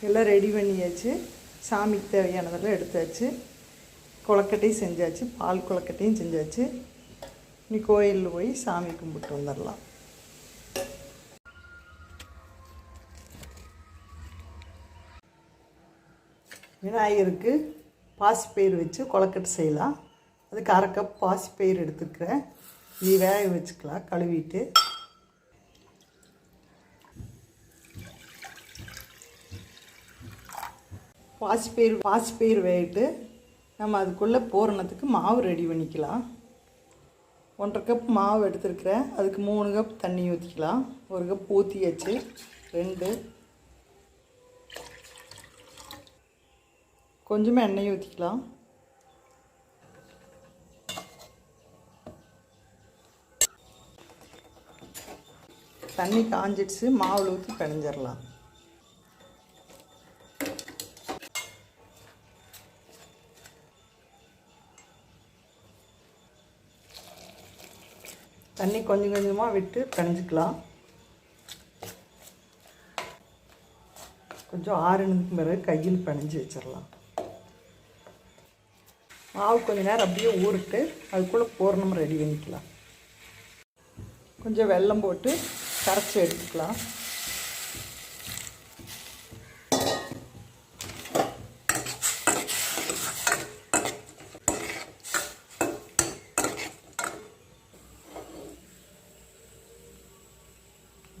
எல்லாம் ரெடி பண்ணியாச்சு. சாமிக்கு தேவையானதெல்லாம் எடுத்தாச்சு. கொழக்கட்டையும் செஞ்சாச்சு. பால் கொழக்கட்டையும் செஞ்சாச்சு. நீ கோயிலில் போய் சாமி கும்பிட்டு வந்துடலாம் விநாயகருக்கு பாசிப்பயிர் வச்சு கொழக்கட்டை செய்யலாம். அதுக்கு அரை கப் எடுத்துக்கிறேன் இது வேக வச்சுக்கலாம். கழுவிட்டு பாசிப்பயிர் பாசிப்பயிர் வேகிட்டு நம்ம அதுக்குள்ளே பூரணத்துக்கு மாவு ரெடி பண்ணிக்கலாம். ஒன்றரை கப் மாவு எடுத்துருக்கிறேன். அதுக்கு மூணு கப் தண்ணி ஊற்றிக்கலாம் ஒரு கப் ஊற்றியாச்சு ரெண்டு கொஞ்சமாக எண்ணெய் ஊற்றிக்கலாம் தண்ணி காஞ்சிடுச்சு. மாவில் ஊற்றி பிணைஞ்சிடலாம் தண்ணி கொஞ்சம் கொஞ்சமாக விட்டு பிணைஞ்சிக்கலாம் கொஞ்சம் ஆறுனதுக்கு பிறகு கையில் பிணைஞ்சு வச்சிடலாம். மாவு கொஞ்ச நேரம் அப்படியே ஊறிட்டு அதுக்குள்ளே பூர்ணம் ரெடி பண்ணிக்கலாம். கொஞ்சம் வெல்லம் போட்டு கரைச்சி எடுத்துக்கலாம்.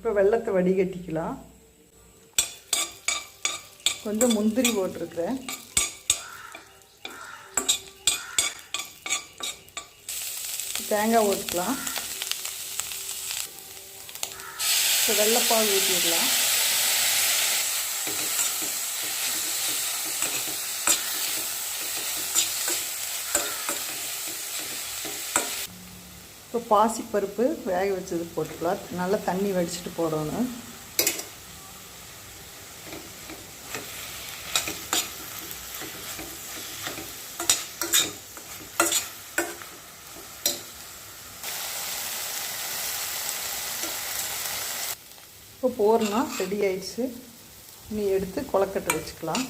இப்போ வெள்ளத்தை வடிகட்டிக்கலாம். கொஞ்சம் முந்திரி போட்டிருக்கிறேன். தேங்காய் ஊற்றிக்கலாம் இப்போ வெள்ளைப்பால் ஊற்றிடலாம் இப்போ பாசிப்பருப்பு வேக வச்சது போட்டுக்கலாம். நல்லா தண்ணி வடிச்சிட்டு போடணும். இப்போ போர்னா ரெடி ஆயிடுச்சு. நீ எடுத்து கொலக்கட்டை வச்சுக்கலாம்.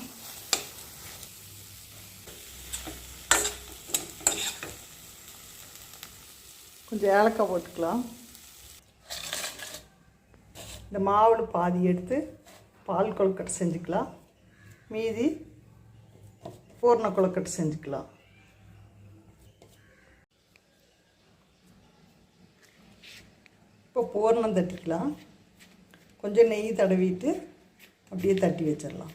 கொஞ்சம் ஏலக்காய் போட்டுக்கலாம். இந்த மாவில் பாதி எடுத்து பால் கொழுக்கட்டை செஞ்சுக்கலாம். மீதி பூர்ண கொழுக்கட்டை செஞ்சுக்கலாம். இப்போ பூர்ணம் தட்டிக்கலாம். கொஞ்சம் நெய் தடவிட்டு அப்படியே தட்டி வச்சிடலாம்.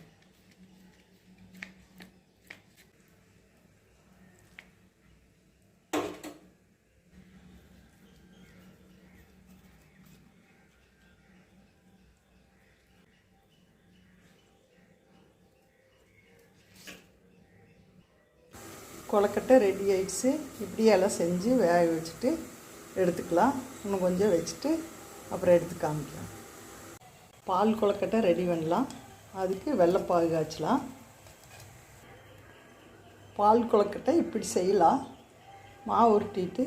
கொலக்கட்டை ரெடி ஆகிடுச்சு இப்படியெல்லாம் செஞ்சு வேக வச்சுட்டு எடுத்துக்கலாம். இன்னும் கொஞ்சம் வச்சுட்டு அப்புறம் எடுத்து காமிக்கலாம். பால் கொலக்கட்டை ரெடி பண்ணலாம். அதுக்கு வெள்ளைப்பாகு காய்ச்சலாம். பால் கொலக்கட்டை இப்படி செய்யலாம். மாவு உருட்டிட்டு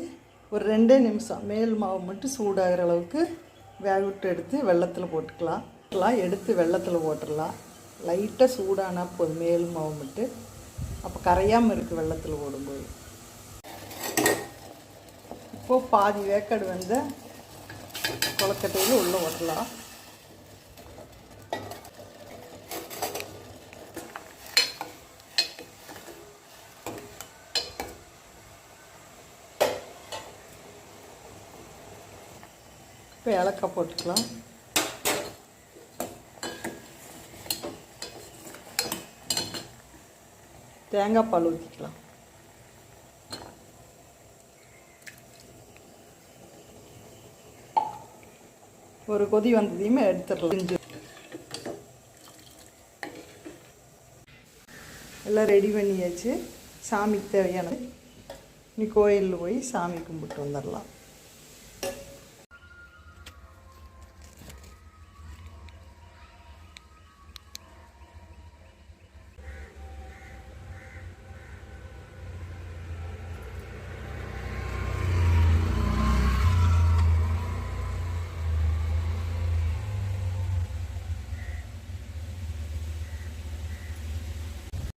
ஒரு ரெண்டே நிமிஷம் மேல் மாவு மட்டும் சூடாகிற அளவுக்கு வேக விட்டு எடுத்து வெள்ளத்தில் போட்டுக்கலாம். எடுத்து வெள்ளத்தில் போட்டுடலாம். லைட்டாக சூடானா போதும் மேல் மாவு மட்டும். அப்போ கரையாமல் இருக்குது வெள்ளத்தில் ஓடும்போது. இப்போது பாதி வேக்காடு வந்த கொளக்கட்டையில் உள்ளே ஓட்டலாம். இப்போ ஏலக்காய் போட்டுக்கலாம். தேங்காய் பால் ஊற்றிக்கலாம் ஒரு கொதி வந்ததையுமே எடுத்துடலாம். எல்லாம் ரெடி பண்ணியாச்சு. சாமிக்கு தேவையானது. நீ கோயிலில் போய் சாமி கும்பிட்டு வந்துடலாம்.